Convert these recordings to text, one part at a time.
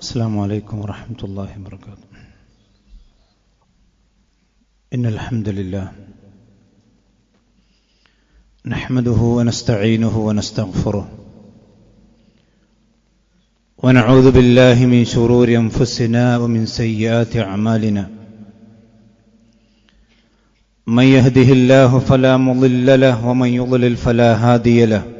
السلام عليكم ورحمة الله وبركاته. إن الحمد لله نحمده ونستعينه ونستغفره ونعوذ بالله من شرور أنفسنا ومن سيئات أعمالنا. من يهده الله فلا مضل له ومن يضلل فلا هادي له.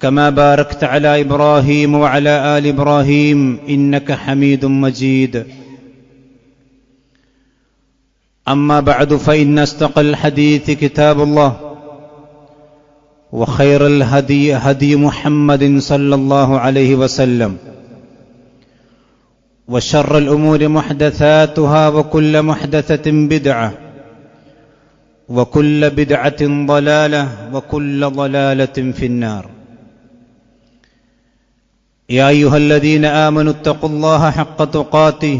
كما باركت على إبراهيم وعلى آل إبراهيم إنك حميد مجيد. أما بعد فإن استقى الحديث كتاب الله وخير الهدي هدي محمد صلى الله عليه وسلم وشر الأمور محدثاتها وكل محدثة بدعة وكل بدعة ضلالة وكل ضلالة في النار. يا ايها الذين امنوا اتقوا الله حق تقاته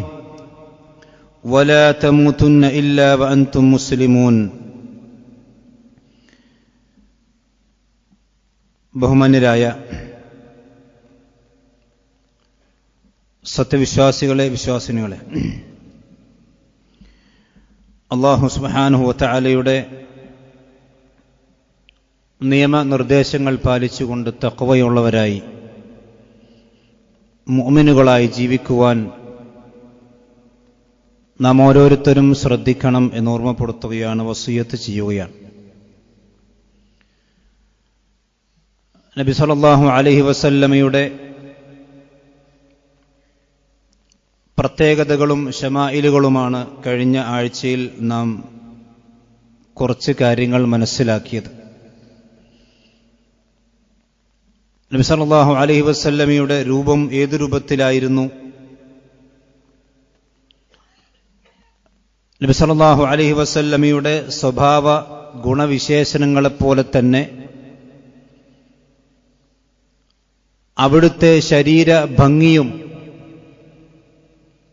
ولا تموتن الا وانتم مسلمون ബഹുമാന്യരായ സത്യവിശ്വാസികളെ വിശ്വാസിനികളെ അള്ളാഹു സുബാനുഹുവലയുടെ നിയമനിർദ്ദേശങ്ങൾ പാലിച്ചുകൊണ്ട് തക്കവയുള്ളവരായി മുഅ്മിനുകളായി ജീവിക്കുവാൻ നാം ഓരോരുത്തരും ശ്രദ്ധിക്കണം എന്ന് ഓർമ്മപ്പെടുത്തുകയാണ് വസൂയത്ത് ചെയ്യുകയാണ്. നബി സല്ലല്ലാഹു അലഹി വസല്ലമയുടെ പ്രത്യേകതകളും ഷമായിലുകളുമാണ് കഴിഞ്ഞ ആഴ്ചയിൽ നാം കുറച്ച് കാര്യങ്ങൾ മനസ്സിലാക്കിയത്. നബി അലഹി വസല്ലമയുടെ രൂപം ഏതു രൂപത്തിലായിരുന്നു? നബിസല്ലാഹു അലൈഹി വസല്ലമയുടെ സ്വഭാവ ഗുണവിശേഷണങ്ങളെപ്പോലെ തന്നെ അവിടുത്തെ ശരീര ഭംഗിയും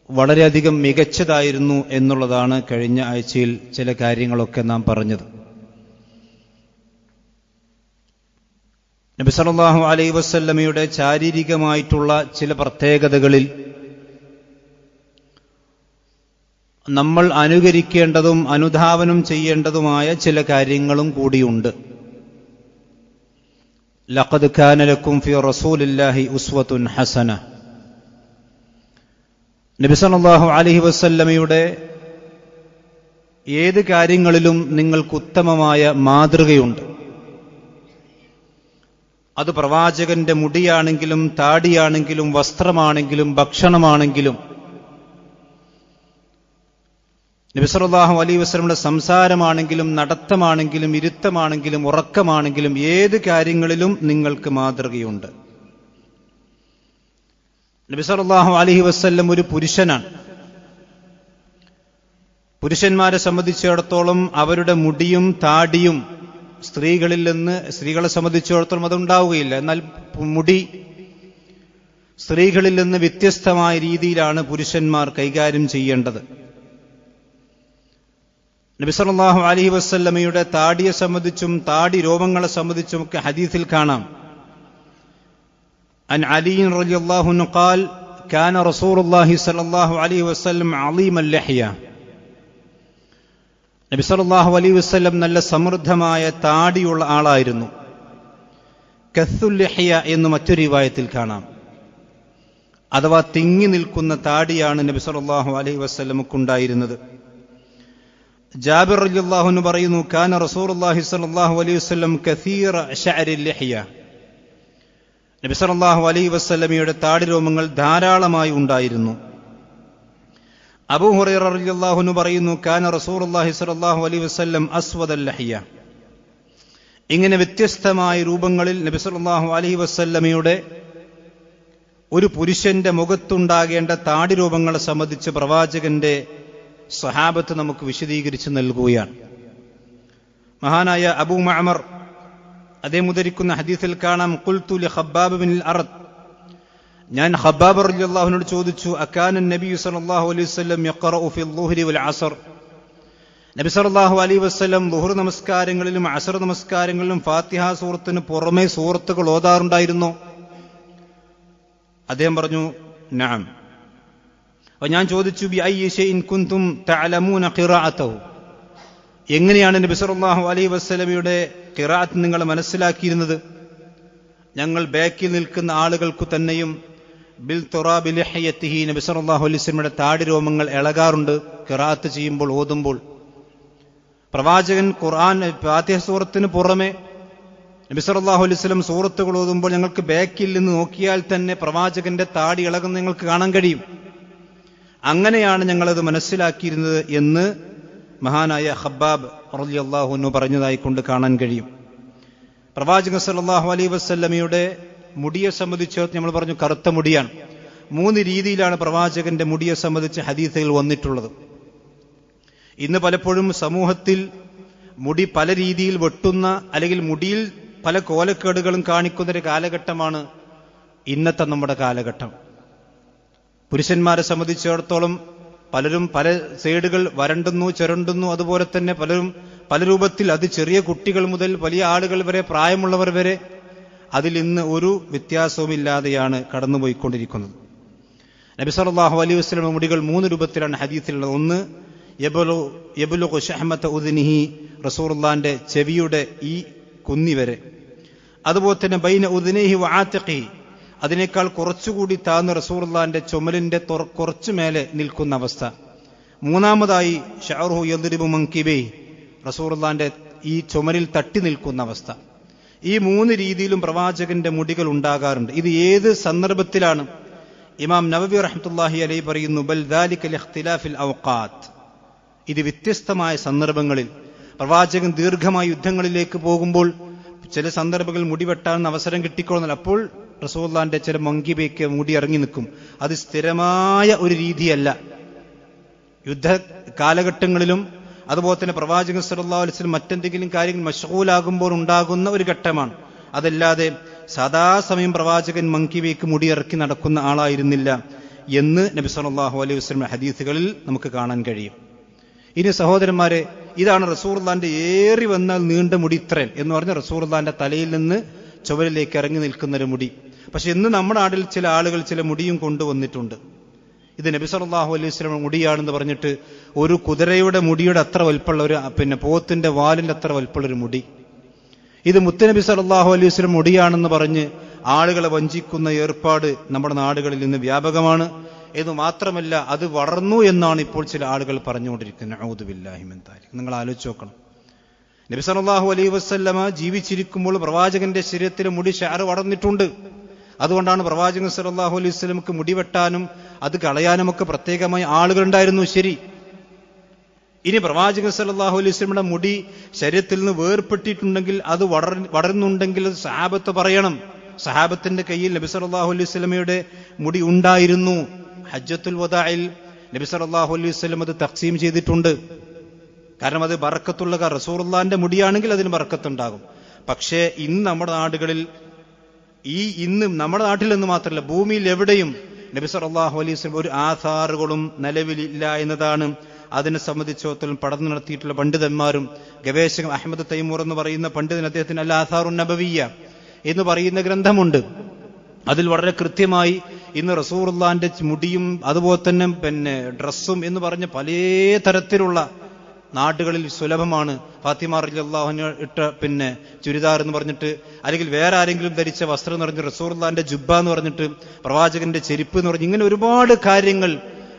വളരെയധികം മികച്ചതായിരുന്നു എന്നുള്ളതാണ് കഴിഞ്ഞ ആഴ്ചയിൽ ചില കാര്യങ്ങളൊക്കെ നാം പറഞ്ഞത്. നബി സല്ലല്ലാഹു അലൈഹി വസല്ലമയുടെ ശാരീരികമായിട്ടുള്ള ചില പ്രത്യേകതകളിൽ നമ്മൾ അനുകരിക്കേണ്ടതും അനുധാവനം ചെയ്യേണ്ടതുമായ ചില കാര്യങ്ങളും കൂടിയുണ്ട്. ലഖദ് ഖാനലക്കും ഫി റസൂലില്ലാഹി ഉസ്വത്തുൻ ഹസന. നബി അലഹി അലൈഹി വസല്ലമയുടെ ഏത് കാര്യങ്ങളിലും നിങ്ങൾക്ക് ഉത്തമമായ മാതൃകയുണ്ട്. അത് പ്രവാചകന്റെ മുടിയാണെങ്കിലും താടിയാണെങ്കിലും വസ്ത്രമാണെങ്കിലും ഭക്ഷണമാണെങ്കിലും. നിബിസറുല്ലാഹു അലൈ വസ്ലമിയുടെ സംസാരമാണെങ്കിലും നടത്തമാണെങ്കിലും ഇരുത്തമാണെങ്കിലും ഉറക്കമാണെങ്കിലും ഏത് കാര്യങ്ങളിലും നിങ്ങൾക്ക് മാതൃകയുണ്ട്. നബിസറുല്ലാഹു അലഹി വസ്ല്ലം ഒരു പുരുഷനാണ്. പുരുഷന്മാരെ സംബന്ധിച്ചിടത്തോളം അവരുടെ മുടിയും താടിയും സ്ത്രീകളിൽ നിന്ന് സ്ത്രീകളെ സംബന്ധിച്ചിടത്തോളം അതുണ്ടാവുകയില്ല എന്നാൽ മുടി സ്ത്രീകളിൽ നിന്ന് വ്യത്യസ്തമായ രീതിയിലാണ് പുരുഷന്മാർ കൈകാര്യം ചെയ്യേണ്ടത്. നബിസ്ഹു അലഹി വസ്ല്ലമയുടെ താടിയെ സംബന്ധിച്ചും താടി രോമങ്ങളെ സംബന്ധിച്ചും ഒക്കെ ഹദീസിൽ കാണാം. അൻ അലീൻ റലിയല്ലാഹു നുഖാൽ കാന റസൂർ അള്ളാഹി വസ്ലം അലീം നബിസലാഹു അലി വസ്ല്ലം നല്ല സമൃദ്ധമായ താടിയുള്ള ആളായിരുന്നു. കസ്സുല്ലഹിയ എന്ന് മറ്റൊരു റിവായത്തിൽ കാണാം. അഥവാ തിങ്ങി നിൽക്കുന്ന താടിയാണ് നബി സല്ലാഹു അലൈഹി വസ്ലമുക്കുണ്ടായിരുന്നത് ജാബിർ അലിയുല്ലാഹുന്ന് പറയുന്നു കാന റസൂർഹി സലാഹു അലൈഹി വസ്ലം കസീർ ലഹിയ. നബി സല്ലാഹു അലൈഹി വസ്ലമിയുടെ താടി രോമങ്ങൾ ധാരാളമായി ഉണ്ടായിരുന്നു. അബൂ ഹുറൈറ പറയുന്നു കാന റസൂലുള്ളാഹി സ്വല്ലല്ലാഹു അലൈഹി വസല്ലം അസ്വദൽ ലഹിയ. ഇങ്ങനെ വ്യത്യസ്തമായ രൂപങ്ങളിൽ നബി സല്ലല്ലാഹു അലൈഹി വസല്ലമയുടെ ഒരു പുരുഷന്റെ മുഖത്തുണ്ടാകേണ്ട താടി രൂപങ്ങളെ സംബന്ധിച്ച് പ്രവാചകന്റെ സ്വഹാബത്ത് നമുക്ക് വിശദീകരിച്ച് നൽകുകയാണ്. മഹാനായ അബൂ മഅമർ അദ്ദേഹം ഉദ്ധരിക്കുന്ന ഹദീസിൽ കാണാം കുൽത്തുലി ഹബ്ബാബ് ബിൻ ഞാൻ ഹബ്ബാബ് റളിയല്ലാഹുവിനോട് ചോദിച്ചു അക്കാനൻ നബി സല്ലല്ലാഹു അലൈഹി വസ്ലം ഫി ളുഹ്രി വൽ അസ്ർ? നബി സല്ലല്ലാഹു അലൈഹി വസ്ലം ളുഹർ നമസ്കാരങ്ങളിലും അസർ നമസ്കാരങ്ങളിലും ഫാത്തിഹ സൂറത്തിന് പുറമെ സൂറത്തുകൾ ഓതാറുണ്ടായിരുന്നോ. അദ്ദേഹം പറഞ്ഞു നാം. അപ്പൊ ഞാൻ ചോദിച്ചു ബി ഐ ഇൻ കുന്തും തഅലമൂന ഖിറാഅതഹു എങ്ങനെയാണ് നബി സല്ലല്ലാഹു അലൈഹി വസല്ലമയുടെ ഖിറാഅത്ത് നിങ്ങൾ മനസ്സിലാക്കിയിരുന്നത്? ഞങ്ങൾ ബാക്കിൽ നിൽക്കുന്ന ആളുകൾക്ക് തന്നെയും ബിൽ തുറാബി ലഹ്യത്തിഹി നബി സല്ലല്ലാഹു അലൈഹി വസല്ലമയുടെ താടി രോമങ്ങൾ ഇളകാറുണ്ട്. കിറാത്ത് ചെയ്യുമ്പോൾ ഓതുമ്പോൾ. പ്രവാചകൻ ഖുർആൻ ഫാത്തിഹ സൂറത്തിന് പുറമെ നബി സല്ലല്ലാഹു അലൈഹി വസല്ലം സൂറത്തുകൾ ഓതുമ്പോൾ ഞങ്ങൾക്ക് ബാക്കിൽ നിന്ന് നോക്കിയാൽ തന്നെ പ്രവാചകന്റെ താടി ഇളകുന്ന നിങ്ങൾക്ക് കാണാൻ കഴിയും. അങ്ങനെയാണ് ഞങ്ങളത് മനസ്സിലാക്കിയിരുന്നത് എന്ന് മഹാനായ ഹബ്ബാബ് റളിയല്ലാഹു പറഞ്ഞതായി പറഞ്ഞതായിക്കൊണ്ട് കാണാൻ കഴിയും. പ്രവാചകൻ സല്ലാഹു അലൈ വസല്ലമയുടെ മുടിയെ സംബന്ധിച്ച് നമ്മൾ പറഞ്ഞു കറുത്ത മുടിയാണ്. മൂന്ന് രീതിയിലാണ് പ്രവാചകന്റെ മുടിയെ സംബന്ധിച്ച് ഹദീസുകൾ വന്നിട്ടുള്ളത്. ഇന്ന് പലപ്പോഴും സമൂഹത്തിൽ മുടി പല രീതിയിൽ വെട്ടുന്ന അല്ലെങ്കിൽ മുടിയിൽ പല കോലക്കേടുകളും കാണിക്കുന്ന ഒരു കാലഘട്ടമാണ് ഇന്നത്തെ നമ്മുടെ കാലഘട്ടം. പുരുഷന്മാരെ സംബന്ധിച്ചിടത്തോളം പലരും പല സൈഡുകൾ വരണ്ടുന്നു ചുരണ്ടുന്നു അതുപോലെ തന്നെ പലരും പല രൂപത്തിൽ അത് ചെറിയ കുട്ടികൾ മുതൽ വലിയ ആളുകൾ വരെ പ്രായമുള്ളവർ വരെ അതിൽ ഇന്ന് ഒരു വ്യത്യാസവുമില്ലാതെയാണ് കടന്നുപോയിക്കൊണ്ടിരിക്കുന്നത്. നബി സല്ലല്ലാഹു അലൈഹി വസ്ലം മുടികൾ മൂന്ന് രൂപത്തിലാണ് ഹദീസിലുള്ളത്. ഒന്ന് യബലു യബുലു ഷഹമത്ത് ഉദിനിഹി റസൂറുല്ലാന്റെ ചെവിയുടെ ഈ കുന്നി വരെ. അതുപോലെ തന്നെ ബൈന ഉദിനിഹി വാത്തഖി അതിനേക്കാൾ കുറച്ചുകൂടി താന്ന് റസൂറുല്ലാന്റെ ചുമലിന്റെ തൊറ- കുറച്ചു മേലെ നിൽക്കുന്ന അവസ്ഥ. മൂന്നാമതായി ഷാറുഹു യദ്രിബു മങ്കിബേ റസൂറുല്ലാന്റെ ഈ ചുമലിൽ തട്ടി നിൽക്കുന്ന അവസ്ഥ. ഈ മൂന്ന് രീതിയിലും പ്രവാചകന്റെ മുടികൾ ഉണ്ടാകാറുണ്ട്. ഇത് ഏത് സന്ദർഭത്തിലാണ്? ഇമാം നവബി റഹ്മത്തുള്ളാഹി അലൈ പറയുന്നു ബൽ ഇത് വ്യത്യസ്തമായ സന്ദർഭങ്ങളിൽ പ്രവാചകൻ ദീർഘമായ യുദ്ധങ്ങളിലേക്ക് പോകുമ്പോൾ ചില സന്ദർഭങ്ങളിൽ മുടി വെട്ടാൻ അവസരം കിട്ടിക്കൊള്ളുന്നില്ല അപ്പോൾ റസൂല്ലാന്റെ ചില മങ്കിബയ്ക്ക് മുടി ഇറങ്ങി നിൽക്കും. അത് സ്ഥിരമായ ഒരു രീതിയല്ല. യുദ്ധ കാലഘട്ടങ്ങളിലും അതുപോലെ തന്നെ പ്രവാചകൻ സല്ലല്ലാഹു അലൈഹി വസല്ലം മറ്റെന്തെങ്കിലും കാര്യങ്ങൾ മഷൂലാകുമ്പോൾ ഉണ്ടാകുന്ന ഒരു ഘട്ടമാണ്. അതല്ലാതെ സദാസമയം പ്രവാചകൻ മങ്കി വീക്ക് മുടിയിറക്കി നടക്കുന്ന ആളായിരുന്നില്ല എന്ന് നബി സല്ലല്ലാഹു അലൈഹി വസല്ലം ഹദീസുകളിൽ നമുക്ക് കാണാൻ കഴിയും. ഇനി സഹോദരന്മാരെ ഇതാണ് റസൂർദാന്റെ ഏറി വന്നാൽ നീണ്ട മുടി ഇത്രൻ എന്ന് പറഞ്ഞ റസൂർദാന്റെ തലയിൽ നിന്ന് ചുവരിലേക്ക് ഇറങ്ങി നിൽക്കുന്ന ഒരു മുടി. പക്ഷെ ഇന്ന് നമ്മുടെ നാട്ടിൽ ചില ആളുകൾ ചില മുടിയും കൊണ്ടുവന്നിട്ടുണ്ട്. ഇത് നബി സല്ലല്ലാഹു അലൈഹി സ്വലം മുടിയാണെന്ന് പറഞ്ഞിട്ട് ഒരു കുതിരയുടെ മുടിയുടെ അത്ര വലുപ്പമുള്ള ഒരു പിന്നെ പോത്തിന്റെ വാലിന്റെ അത്ര വലുപ്പമുള്ള ഒരു മുടി. ഇത് മുത്തനബി സല്ലല്ലാഹു അലൈഹി സ്വലം മുടിയാണെന്ന് പറഞ്ഞ് ആളുകളെ വഞ്ചിക്കുന്ന ഏർപ്പാട് നമ്മുടെ നാടുകളിൽ നിന്ന് വ്യാപകമാണ്. എന്ന് മാത്രമല്ല അത് വളർന്നു എന്നാണ് ഇപ്പോൾ ചില ആളുകൾ പറഞ്ഞുകൊണ്ടിരിക്കുന്നത്. ഔദുബില്ലാഹിമൻ താരിഖ് നിങ്ങൾ ആലോചിച്ച് നോക്കണം. നബി സല്ലല്ലാഹു അലൈഹി വസല്ലമ ജീവിച്ചിരിക്കുമ്പോൾ പ്രവാചകന്റെ ശരീരത്തിലെ മുടി ഷാറ് വളർന്നിട്ടുണ്ട്. അതുകൊണ്ടാണ് പ്രവാചകൻ സല്ലല്ലാഹു അലൈഹി വസല്ലമക്ക് മുടിവെട്ടാനും അത് കളയാനുമൊക്കെ പ്രത്യേകമായി ആളുകളുണ്ടായിരുന്നു. ശരി. ഇനി പ്രവാചകൻ സല്ലല്ലാഹു അലൈഹി വസല്ലമയുടെ മുടി ശരീരത്തിൽ നിന്ന് വേർപ്പെട്ടിട്ടുണ്ടെങ്കിൽ അത് വളർ വളരുന്നുണ്ടെങ്കിൽ അത് സഹാബത്ത് പറയണം. സഹാബത്തിന്റെ കയ്യിൽ നബി സല്ലല്ലാഹു അലൈഹി വസല്ലമയുടെ മുടി ഉണ്ടായിരുന്നു. ഹജ്ജത്തുൽ വദായിൽ നബി സല്ലല്ലാഹു അലൈഹി സ്വലം അത് തക്സീം ചെയ്തിട്ടുണ്ട്. കാരണം അത് ബറക്കത്തുള്ള റസൂർ റസൂറുള്ളാന്റെ മുടിയാണെങ്കിൽ അതിന് ബറക്കത്തുണ്ടാകും. പക്ഷേ ഇന്ന് നമ്മുടെ നാടുകളിൽ ഈ ഇന്നും നമ്മുടെ നാട്ടിൽ നിന്ന് മാത്രമല്ല ഭൂമിയിൽ എവിടെയും നബി സല്ലല്ലാഹു അലൈഹി ഒരു ആധാറുകളും നിലവിലില്ല എന്നതാണ് അതിനെ സംബന്ധിച്ചിടത്തോളം പഠനം നടത്തിയിട്ടുള്ള പണ്ഡിതന്മാരും ഗവേഷകൻ അഹമ്മദ് തൈമൂർ എന്ന് പറയുന്ന പണ്ഡിതൻ അദ്ദേഹത്തിന് അല്ല ആധാറു നബവിയ എന്ന് പറയുന്ന ഗ്രന്ഥമുണ്ട്. അതിൽ വളരെ കൃത്യമായി ഇന്ന് റസൂറുല്ലാന്റെ മുടിയും അതുപോലെ തന്നെ പിന്നെ ഡ്രസ്സും എന്ന് പറഞ്ഞ പല തരത്തിലുള്ള നാടുകളിൽ സുലഭമാണ്. ഫാത്തിമ റളിയല്ലാഹു ഇട്ട പിന്നെ ചുരിദാർ എന്ന് പറഞ്ഞിട്ട് അല്ലെങ്കിൽ വേറെ ആരെങ്കിലും ധരിച്ച വസ്ത്രം എന്ന് പറഞ്ഞ് റസൂർലാന്റെ ജുബ്ബ എന്ന് പറഞ്ഞിട്ട് പ്രവാചകന്റെ ചെരുപ്പ് എന്ന് പറഞ്ഞ് ഇങ്ങനെ ഒരുപാട് കാര്യങ്ങൾ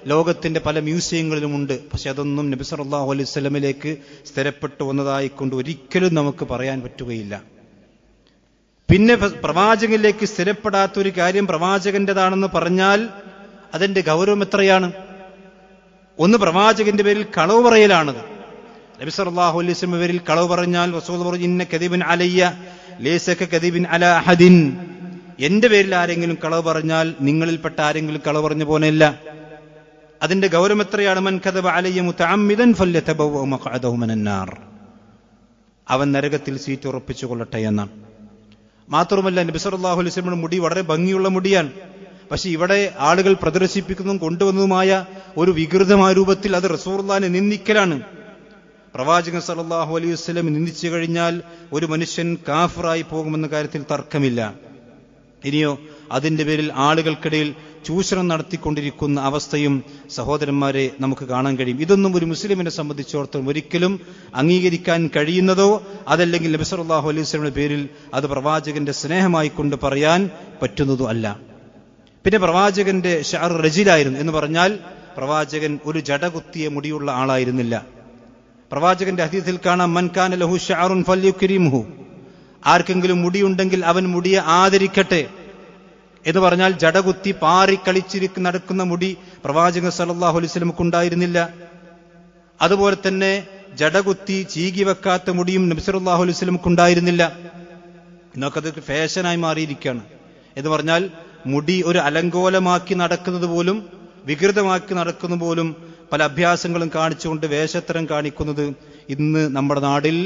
ലോകത്തിന്റെ പല മ്യൂസിയങ്ങളിലുമുണ്ട് പക്ഷെ അതൊന്നും നബി സല്ലല്ലാഹു അലൈഹി സ്വലമിലേക്ക് സ്ഥിരപ്പെട്ടു വന്നതായിക്കൊണ്ട് ഒരിക്കലും നമുക്ക് പറയാൻ പറ്റുകയില്ല. പിന്നെ പ്രവാചകനിലേക്ക് സ്ഥിരപ്പെടാത്ത ഒരു കാര്യം പ്രവാചകന്റേതാണെന്ന് പറഞ്ഞാൽ അതിന്റെ ഗൗരവം എത്രയാണ്? ഒന്ന് പ്രവാചകന്റെ പേരിൽ കളവ് പറയലാണത് നബി സല്ലല്ലാഹു അലൈഹി വസല്ലം പേരിൽ കളവ് പറഞ്ഞാൽ റസൂൽ പറഞ്ഞു ഇന്ന കദീബിൻ അലയ്യ ലൈസക കദീബിൻ അല അഹദിൻ. എന്റെ പേരിൽ ആരെങ്കിലും കളവ് പറഞ്ഞാൽ നിങ്ങളിൽപ്പെട്ട ആരെങ്കിലും കളവ് പറഞ്ഞു പോലെയല്ല അതിന്റെ ഗൗരവം എത്രയാണ്? മൻ കഥബ അലയ്യ ഫല്യതബവ്വ മഖഅദഹു അവൻ നരകത്തിൽ സീറ്റ് ഉറപ്പിച്ചു കൊള്ളട്ടെ എന്നാണ്. മാത്രമല്ല നബി സല്ലല്ലാഹു അലൈഹി മുടി വളരെ ഭംഗിയുള്ള മുടിയാണ്. പക്ഷെ ഇവിടെ ആളുകൾ പ്രദർശിപ്പിക്കുന്നതും കൊണ്ടുവന്നതുമായ ഒരു വികൃതമായ രൂപത്തിൽ അത് റസൂർലാനെ നിന്ദിക്കലാണ്. പ്രവാചകൻ സല്ലല്ലാഹു അലൈഹി നിന്ദിച്ചു കഴിഞ്ഞാൽ ഒരു മനുഷ്യൻ കാഫറായി പോകുമെന്ന കാര്യത്തിൽ തർക്കമില്ല. ഇനിയോ അതിന്റെ പേരിൽ ആളുകൾക്കിടയിൽ ചൂഷണം നടത്തിക്കൊണ്ടിരിക്കുന്ന അവസ്ഥയും സഹോദരന്മാരെ നമുക്ക് കാണാൻ കഴിയും. ഇതൊന്നും ഒരു മുസ്ലിമിനെ സംബന്ധിച്ചിടത്തോളം ഒരിക്കലും അംഗീകരിക്കാൻ കഴിയുന്നതോ അതല്ലെങ്കിൽ നബി സല്ലല്ലാഹു അലൈഹി പേരിൽ അത് പ്രവാചകന്റെ സ്നേഹമായി കൊണ്ട് പറയാൻ പറ്റുന്നതോ അല്ല. പിന്നെ പ്രവാചകന്റെ ഷാർ റജിലായിരുന്നു എന്ന് പറഞ്ഞാൽ പ്രവാചകൻ ഒരു ജടകുത്തിയ മുടിയുള്ള ആളായിരുന്നില്ല. പ്രവാചകന്റെ ഹദീസിൽ കാണാം മൻകാന ലഹു ഷാറുൻ ഫല്യുക്രിംഹു ആർക്കെങ്കിലും മുടിയുണ്ടെങ്കിൽ അവൻ മുടിയെ ആദരിക്കട്ടെ എന്ന് പറഞ്ഞാൽ ജടകുത്തി പാറി കളിച്ചിരിക്കു നടക്കുന്ന മുടി പ്രവാചകൻ വസല്ലമക്ക് ഉണ്ടായിരുന്നില്ല. അതുപോലെ തന്നെ ജടകുത്തി ചീകി വെക്കാത്ത മുടിയും നബിസല്ലാഹു അലൈഹി വസല്ലമക്ക് ഉണ്ടായിരുന്നില്ല. എന്നൊക്കെ അത് ഫാഷനായി മാറിയിരിക്കുകയാണ്. എന്ന് പറഞ്ഞാൽ മുടി ഒരു അലങ്കോലമാക്കി നടക്കുന്നത് പോലും വികൃതമാക്കി നടക്കുന്നു പോലും പല അഭ്യാസങ്ങളും കാണിച്ചുകൊണ്ട് വേഷത്തരം കാണിക്കുന്നത് ഇന്ന് നമ്മുടെ നാടിൽ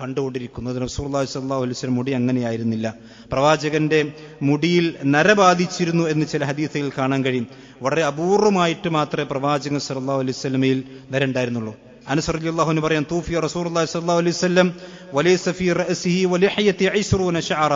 കണ്ടുകൊണ്ടിരിക്കുന്നത് റസൂർലാഹി സല്ലാ അലൈഹി വസല്ലം മുടി അങ്ങനെയായിരുന്നില്ല. പ്രവാചകന്റെ മുടിയിൽ നര ബാധിച്ചിരുന്നു എന്ന് ചില ഹദീസുകൾ കാണാൻ കഴിയും. വളരെ അപൂർവമായിട്ട് മാത്രമേ പ്രവാചകൻ സല്ലല്ലാഹു അലൈഹി വസല്ലമയിൽ നര ഉണ്ടായിരുന്നുള്ളൂ അനസ് റളിയല്ലാഹുവിന് പറയാം തൂഫി റസൂലുള്ളാഹി സ്വല്ലല്ലാഹു അലൈഹി വസല്ലം വലൈസ ഫീ റഅസിഹി വലിഹയതി 20 ശഅറ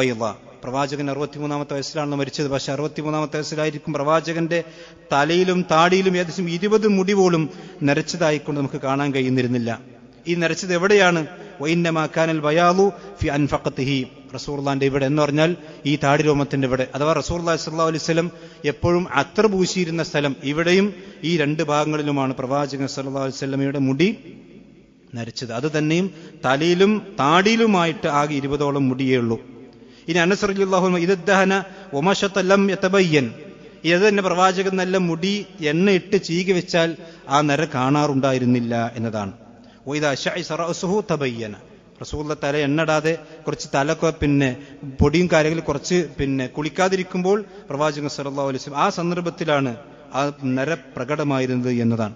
ബൈള പ്രവാചകൻ അറുപത്തിമൂന്നാമത്തെ വയസ്സിലാണ് മരിച്ചത്. പക്ഷെ അറുപത്തിമൂന്നാമത്തെ വയസ്സിലായിരിക്കും പ്രവാചകന്റെ തലയിലും താടിയിലും ഏകദേശം ഇരുപത് മുടി പോലും നരച്ചതായിക്കൊണ്ട് നമുക്ക് കാണാൻ കഴിയുന്നിരുന്നില്ല. ഈ നരച്ചത് എവിടെയാണ്? വൈന്നമാക്കാനൽ വയാലു ഫി അൻഫക്കത്തിഹി റസൂർലാന്റെ ഇവിടെ എന്ന് പറഞ്ഞാൽ ഈ താടി രോമത്തിന്റെ ഇവിടെ. അഥവാ റസൂർലാ അലൈഹി സ്വലം എപ്പോഴും അത്ര പൂശിയിരുന്ന സ്ഥലം ഇവിടെയും ഈ രണ്ട് ഭാഗങ്ങളിലുമാണ് പ്രവാചകൻ സല്ലാ അലൈഹി സ്വലമയുടെ മുടി നരച്ചത്. അത് തന്നെയും തലയിലും താടിയിലുമായിട്ട് ആകെ ഇരുപതോളം മുടിയേ ഉള്ളൂ. ഇനി അനസറിയാഹു ഇദ്ദഹന ഒമശത്തല്ലം എത്തബയ്യൻ ഇത് തന്നെ പ്രവാചകൻ നല്ല മുടി എണ്ണ ഇട്ട് ചീകി വെച്ചാൽ ആ നര കാണാറുണ്ടായിരുന്നില്ല എന്നതാണ്. തബയ്യന. റസൂള്ള തല എണ്ണടാതെ കുറച്ച് തലക്ക പിന്നെ പൊടിയും കാര്യങ്ങൾ കുറച്ച് പിന്നെ കുളിക്കാതിരിക്കുമ്പോൾ പ്രവാചകൻ സല്ലല്ലാഹു അലൈഹി ആ സന്ദർഭത്തിലാണ് ആ നര പ്രകടമായിരുന്നത് എന്നതാണ്.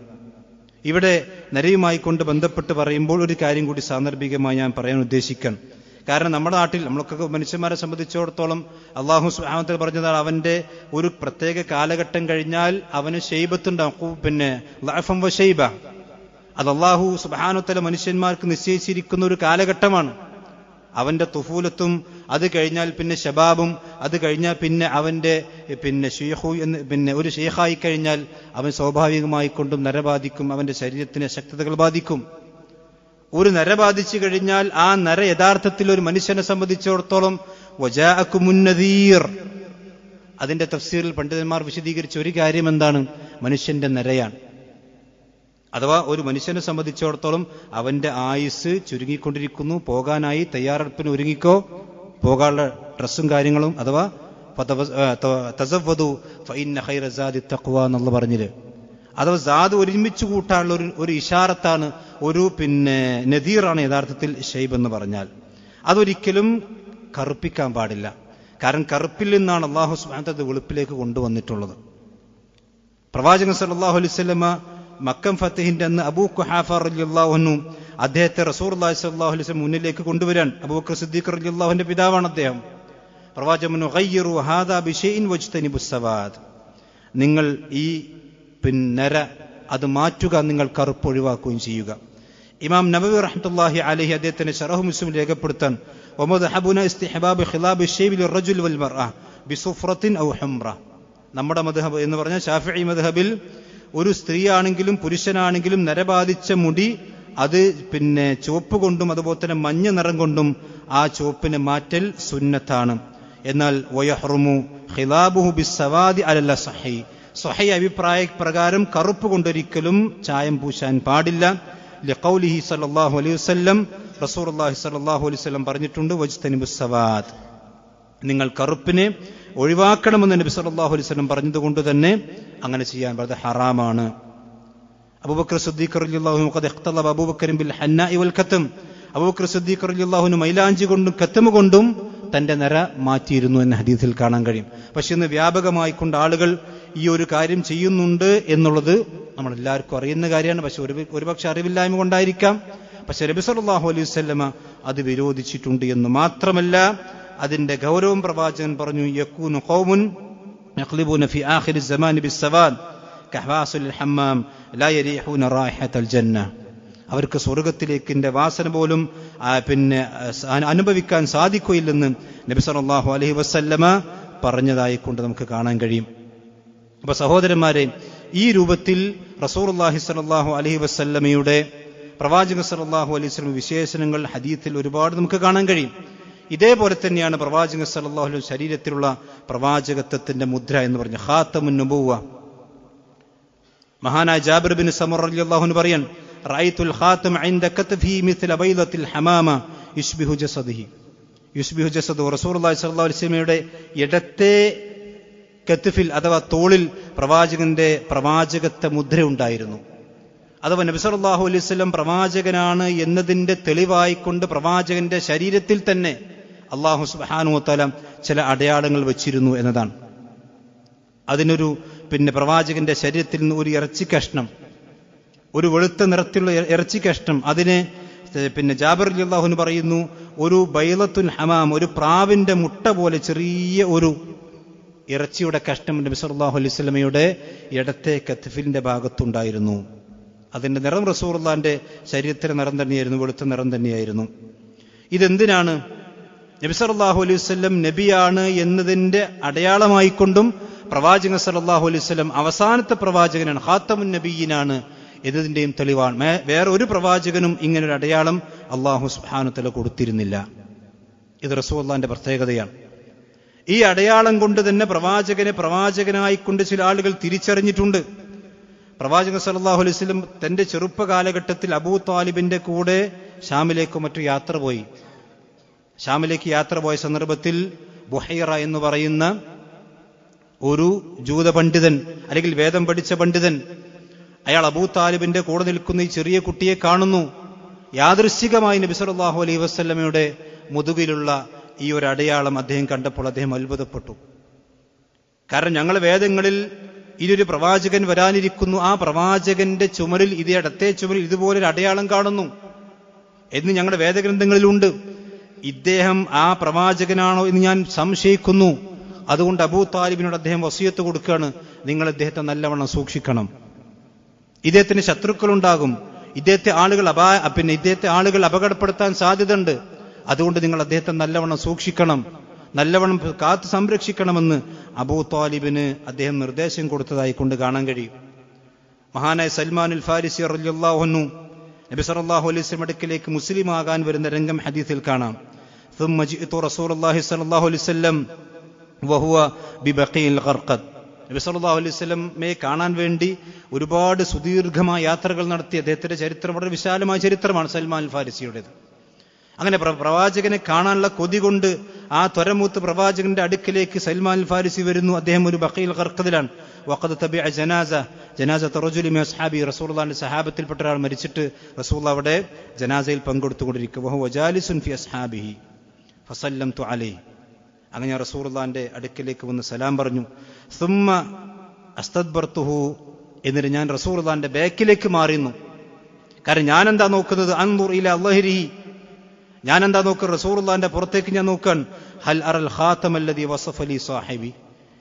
ഇവിടെ നരയുമായി കൊണ്ട് ബന്ധപ്പെട്ട് പറയുമ്പോൾ ഒരു കാര്യം കൂടി സാന്ദർഭികമായി ഞാൻ പറയാൻ ഉദ്ദേശിക്കണം കാരണം നമ്മുടെ നാട്ടിൽ നമ്മളൊക്കെ മനുഷ്യന്മാരെ സംബന്ധിച്ചിടത്തോളം അള്ളാഹു സുഹാമത്തിൽ പറഞ്ഞതാണ് അവന്റെ ഒരു പ്രത്യേക കാലഘട്ടം കഴിഞ്ഞാൽ അവന് ഷെയ്ബത്തുണ്ടാവും. പിന്നെ വ അത് അള്ളാഹു സുബാനുത്തല മനുഷ്യന്മാർക്ക് നിശ്ചയിച്ചിരിക്കുന്ന ഒരു കാലഘട്ടമാണ്. അവന്റെ തുഫൂലത്തും അത് കഴിഞ്ഞാൽ പിന്നെ ഷബാബും അത് കഴിഞ്ഞാൽ പിന്നെ അവന്റെ പിന്നെ ഷീഹു എന്ന് പിന്നെ ഒരു ഷെയ്ഖായി കഴിഞ്ഞാൽ അവൻ സ്വാഭാവികമായി നരബാധിക്കും നര ബാധിക്കും അവന്റെ ശരീരത്തിന് ശക്തതകൾ ബാധിക്കും. ഒരു നര ബാധിച്ചു കഴിഞ്ഞാൽ ആ നര യഥാർത്ഥത്തിൽ ഒരു മനുഷ്യനെ സംബന്ധിച്ചിടത്തോളം വജാഅക്കുമുന്നദീർ അതിന്റെ തഫ്സീറിൽ പണ്ഡിതന്മാർ വിശദീകരിച്ച ഒരു കാര്യം എന്താണ്? മനുഷ്യന്റെ നരയാണ്. അഥവാ ഒരു മനുഷ്യനെ സംബന്ധിച്ചിടത്തോളം അവന്റെ ആയുസ് ചുരുങ്ങിക്കൊണ്ടിരിക്കുന്നു പോകാനായി തയ്യാറെടുപ്പിന് ഒരുങ്ങിക്കോ പോകാനുള്ള ഡ്രസ്സും കാര്യങ്ങളും അഥവാ തസവ്വതു എന്നുള്ള പറഞ്ഞിൽ അഥവാ സാദ് ഒരുമിച്ച് കൂട്ടാനുള്ള ഒരു ഒരു ഇഷാറത്താണ് ഒരു പിന്നെ നദീറാണ് യഥാർത്ഥത്തിൽ ഷെയ്ബ് എന്ന് പറഞ്ഞാൽ. അതൊരിക്കലും കറുപ്പിക്കാൻ പാടില്ല. കാരണം കറുപ്പിൽ നിന്നാണ് അള്ളാഹു സുബാനത്തത് വെളുപ്പിലേക്ക് കൊണ്ടുവന്നിട്ടുള്ളത്. പ്രവാചകൻ സല്ലല്ലാഹു അലൈഹി വസല്ലമ മക്കം ഫത്തഹിന്റെ അന്ന് അബൂ ഖുഹാഫ റളിയല്ലാഹു അദ്ദേഹത്തെ റസൂർ അള്ളാഹി സല്ലാഹു അലൈഹി വസല്ലം മുന്നിലേക്ക് കൊണ്ടുവരാൻ അബൂബക്കർ സിദ്ദീഖ് റളിയല്ലാഹുവിന്റെ പിതാവാണ് അദ്ദേഹം. പ്രവാചകൻ ഗയ്യിറു ഹാദാ വജ്തനി നിങ്ങൾ ഈ പിന്നര അത് മാറ്റുക നിങ്ങൾ കറുപ്പ് ഒഴിവാക്കുകയും ചെയ്യുക. ഇമാം നബവി റഹ്മത്തുള്ളാഹി അലഹി അദ്ദേഹത്തിന് ഷറഹു മുസ്ലിം രേഖപ്പെടുത്താൻ വമദ്ഹബുന ഇസ്തിഹബാബ് ഖിലാബ് ലിർറജുൽ വൽ മർഅ ബിസുഫ്രത്തിൻ ഔ നമ്മുടെ മദ്ഹബ് എന്ന് പറഞ്ഞാൽ ഷാഫി മദ്ഹബിൽ ഒരു സ്ത്രീയാണെങ്കിലും പുരുഷനാണെങ്കിലും നരബാധിച്ച മുടി അത് പിന്നെ ചുവപ്പ് കൊണ്ടും അതുപോലെ തന്നെ മഞ്ഞ നിറം കൊണ്ടും ആ ചുവപ്പിനെ മാറ്റൽ സുന്നത്താണ്. എന്നാൽ വയഹ്റുമു ഖിലാബുഹു ബിസ്സവാദി അലല്ല സഹി സഹി അഭിപ്രായ പ്രകാരം കറുപ്പ് കൊണ്ടൊരിക്കലും ചായം പൂശാൻ പാടില്ല. ലഖൗലിഹി സല്ലല്ലാഹു അലൈഹി വസല്ലം റസൂലുള്ളാഹി സല്ലല്ലാഹു അലൈഹി വസല്ലം പറഞ്ഞിട്ടുണ്ട് വജ്തനിബുസ് സവാദ്. നിങ്ങൾ കറുപ്പിനെ ഒഴിവാക്കണമെന്ന് നബി സല്ലല്ലാഹു അലൈഹി വസല്ലം പറഞ്ഞതുകൊണ്ട് തന്നെ അങ്ങനെ ചെയ്യാൻ വളരെ ഹറാമാണ്. അബൂബക്കർ സിദ്ദീഖ് റളിയല്ലാഹു ഖദ് ഇഖ്തലബ അബൂബക്കർ ബിൽ ഹന്നാഇ വൽ കത്തം അബൂബക്കർ സിദ്ദീഖ് റളിയല്ലാഹു അൻഹു മൈലാഞ്ചി കൊണ്ടും കത്തം കൊണ്ടും തന്റെ നിര മാറ്റിയിരുന്നു എന്ന ഹദീസിൽ കാണാൻ കഴിയും. പക്ഷെ ഇന്ന് വ്യാപകമായിക്കൊണ്ട് ആളുകൾ ഈ ഒരു കാര്യം ചെയ്യുന്നുണ്ട് എന്നുള്ളത് നമ്മൾ എല്ലാവർക്കും അറിയുന്ന കാര്യമാണ് പക്ഷെ ഒരു ഒരുപക്ഷെ അറിവില്ലായ്മ കൊണ്ടായിരിക്കാം പക്ഷെ നബി സല്ലല്ലാഹു അലൈഹി വസല്ലമ അത് വിരോധിച്ചിട്ടുണ്ട് എന്ന് മാത്രമല്ല അതിന്റെ ഗൗരവം പ്രവാചകൻ പറഞ്ഞു യക്കൂനു ഖൗമുൻ യഖ്ലിബൂന ഫി ആഖിരി الزمان بالسواد كحواصل الحمام لا يريحون رائحة الجنة അവർക്ക് സ്വർഗത്തിലേക്കിന്റെ വാസന പോലും ആ, പിന്നെ ആ, അനുഭവിക്കാൻ സാധിക്കുകയില്ലെന്ന് നബി സല്ലല്ലാഹു അലൈഹി വസല്ലമ പറഞ്ഞതായി കൊണ്ട് നമുക്ക് കാണാൻ കഴിയും അപ്പൊ സഹോദരന്മാരെ ഈ രൂപത്തിൽ റസൂർല്ലാഹി സലാഹു അലഹി വസ്ല്ലമയുടെ പ്രവാചക സലാഹു അലൈഹി വസ്ലം വിശേഷണങ്ങൾ ഹദീത്തിൽ ഒരുപാട് നമുക്ക് കാണാൻ കഴിയും. ഇതേപോലെ തന്നെയാണ് പ്രവാചക സലാഹു അലൈഹി ശരീരത്തിലുള്ള പ്രവാചകത്വത്തിന്റെ മുദ്ര എന്ന് പറഞ്ഞ ഹാത്തമുൻ നബുവ മഹാനായ ജാബിർ ബിൻ സമർ റളിയല്ലാഹു പറയാൻ റായിത്തുൽ ഖാത്തം മിത്ല ബൈദത്തിൽ ഹമാമ യുസ്ബിഹു ജസദു റസൂലുള്ളാഹി സ്വല്ലല്ലാഹു അലൈഹി വസല്ലമയുടെ ഇടത്തെ കത്തിഫിൽ അഥവാ തോളിൽ പ്രവാചകന്റെ പ്രവാചകത്വ മുദ്ര ഉണ്ടായിരുന്നു. അഥവാ നബി സല്ലല്ലാഹു അലൈഹി വസല്ലം പ്രവാചകനാണ് എന്നതിന്റെ തെളിവായിക്കൊണ്ട് പ്രവാചകന്റെ ശരീരത്തിൽ തന്നെ അള്ളാഹു സുബ്ഹാനഹു വതആല ചില അടയാളങ്ങൾ വച്ചിരുന്നു എന്നതാണ്. അതിനൊരു പിന്നെ പ്രവാചകന്റെ ശരീരത്തിൽ നിന്ന് ഒരു ഇറച്ചി കഷ്ണം ഒരു വെളുത്ത നിറത്തിലുള്ള ഇറച്ചി കഷ്ണം അതിനെ പിന്നെ ജാബിർ അള്ളാഹുന് പറയുന്നു ഒരു ബൈലത്തുൽ ഹമാം ഒരു പ്രാവിന്റെ മുട്ട പോലെ ചെറിയ ഒരു ഇറച്ചിയുടെ കഷ്ണം നബി സല്ലാഹു അലൈഹി വസല്ലമയുടെ ഇടത്തെ കത്തിഫിലിന്റെ ഭാഗത്തുണ്ടായിരുന്നു. അതിന്റെ നിറം റസൂർലാന്റെ ശരീരത്തിന് നിറം തന്നെയായിരുന്നു വെളുത്ത നിറം തന്നെയായിരുന്നു. ഇതെന്തിനാണ്? നബി സല്ലാഹു അലൈഹി വസല്ലം നബിയാണ് എന്നതിന്റെ അടയാളമായിക്കൊണ്ടും പ്രവാചകൻ സല്ലല്ലാഹു അലൈഹി വസല്ലം അവസാനത്തെ പ്രവാചകനാണ് ഹാത്തമുൻ നബിയിനാണ് എന്നതിന്റെയും തെളിവാണ്. വേറെ ഒരു പ്രവാചകനും ഇങ്ങനൊരു അടയാളം അള്ളാഹു സുബ്ഹാനഹു കൊടുത്തിരുന്നില്ല. ഇത് റസൂള്ളാന്റെ പ്രത്യേകതയാണ്. ഈ അടയാളം കൊണ്ട് തന്നെ പ്രവാചകനെ പ്രവാചകനായിക്കൊണ്ട് ചില ആളുകൾ തിരിച്ചറിഞ്ഞിട്ടുണ്ട്. പ്രവാചകൻ സല്ലല്ലാഹു അലൈഹി വസല്ലം തന്റെ ചെറുപ്പ കാലഘട്ടത്തിൽ അബൂ താലിബിന്റെ കൂടെ ഷാമിലേക്ക് മറ്റു യാത്ര പോയി. ഷാമിലേക്ക് യാത്ര പോയ സന്ദർഭത്തിൽ ബുഹൈറ എന്ന് പറയുന്ന ഒരു ജൂത പണ്ഡിതൻ അല്ലെങ്കിൽ വേദം പഠിച്ച പണ്ഡിതൻ അയാൾ അബൂ താലിബിന്റെ കൂടെ നിൽക്കുന്ന ഈ ചെറിയ കുട്ടിയെ കാണുന്നു. യാദൃശികമായി നബി സല്ലല്ലാഹു അലൈഹി വസല്ലമയുടെ മുതുകിലുള്ള ഈ ഒരു അടയാളം അദ്ദേഹം കണ്ടപ്പോൾ അദ്ദേഹം അത്ഭുതപ്പെട്ടു. കാരണം ഞങ്ങൾ വേദങ്ങളിൽ ഇതൊരു പ്രവാചകൻ വരാനിരിക്കുന്നു. ആ പ്രവാചകന്റെ ചുമരിൽ ഇതേ ഇടത്തെ ചുമരിൽ ഇതുപോലൊരു അടയാളം കാണുന്നു എന്ന് ഞങ്ങളുടെ വേദഗ്രന്ഥങ്ങളിലുണ്ട്. ഇദ്ദേഹം ആ പ്രവാചകനാണോ എന്ന് ഞാൻ സംശയിക്കുന്നു. അതുകൊണ്ട് അബൂ താലിബിനോട് അദ്ദേഹം വസിയത്ത് കൊടുക്കുകയാണ്. നിങ്ങൾ ഇദ്ദേഹത്തെ നല്ലവണ്ണം സൂക്ഷിക്കണം. ഇദ്ദേഹത്തിന് ശത്രുക്കളുണ്ടാകും. ഇദ്ദേഹത്തെ ആളുകൾ അപാ പിന്നെ ഇദ്ദേഹത്തെ ആളുകൾ അപകടപ്പെടുത്താൻ സാധ്യതയുണ്ട്. അതുകൊണ്ട് നിങ്ങൾ അദ്ദേഹത്തെ നല്ലവണ്ണം സൂക്ഷിക്കണം നല്ലവണ്ണം കാത്തു സംരക്ഷിക്കണമെന്ന് അബൂ താലിബിന് അദ്ദേഹം നിർദ്ദേശം കൊടുത്തതായി കൊണ്ട് കാണാൻ കഴിയും. മഹാനായ സൽമാനുൽ ഫാരിസി അറുല്ലാഹുന്നു നബി സലാഹു അലൈസ് അടുക്കിലേക്ക് മുസ്ലിം ആകാൻ വരുന്ന രംഗം ഹദീസിൽ കാണാം. നബി കാണാൻ വേണ്ടി ഒരുപാട് സുദീർഘമായ യാത്രകൾ നടത്തി അദ്ദേഹത്തിന്റെ ചരിത്രം വളരെ വിശാലമായ ചരിത്രമാണ് സൽമാൻ ഫാരിസിയുടേത്. അങ്ങനെ പ്രവാചകനെ കാണാനുള്ള കൊതി കൊണ്ട് ആ ത്വരമൂത്ത് പ്രവാചകന്റെ അടുക്കിലേക്ക് സൽമാൻ ഫാരിസി വരുന്നു. അദ്ദേഹം ഒരു ബക്കയിൽ കർക്കതിലാണ് ജനാസ. ജനാസ തറജുലി മി അസ്ഹാബി. റസൂലുള്ളാഹിന്റെ സഹാബത്തിൽപ്പെട്ട ഒരാൾ മരിച്ചിട്ട് റസൂൽ അവിടെ ജനാസയിൽ പങ്കെടുത്തുകൊണ്ടിരിക്കും ഫി അസ്ഹാബിഹി. ഫസല്ലംതു അലൈ. അങ്ങനെ ഞാൻ റസൂലുള്ളാഹിന്റെ അടുക്കിലേക്ക് വന്ന് സലാം പറഞ്ഞു. സുമ്മ അസ്തദ്ബർത്തുഹു എന്നിട്ട് ഞാൻ റസൂലുള്ളാഹിന്റെ ബാക്കിലേക്ക് മാറിയുന്നു കാരണം ഞാൻ എന്താ നോക്കുന്നത്? അൻദുർ ഇല അള്ളഹിരിഹി. ഞാൻ എന്താ നോക്കുക റസൂറുല്ലാന്റെ പുറത്തേക്ക് ഞാൻ നോക്കാൻ ഹൽ അറൽ വസഫ് അലി സാഹിബി.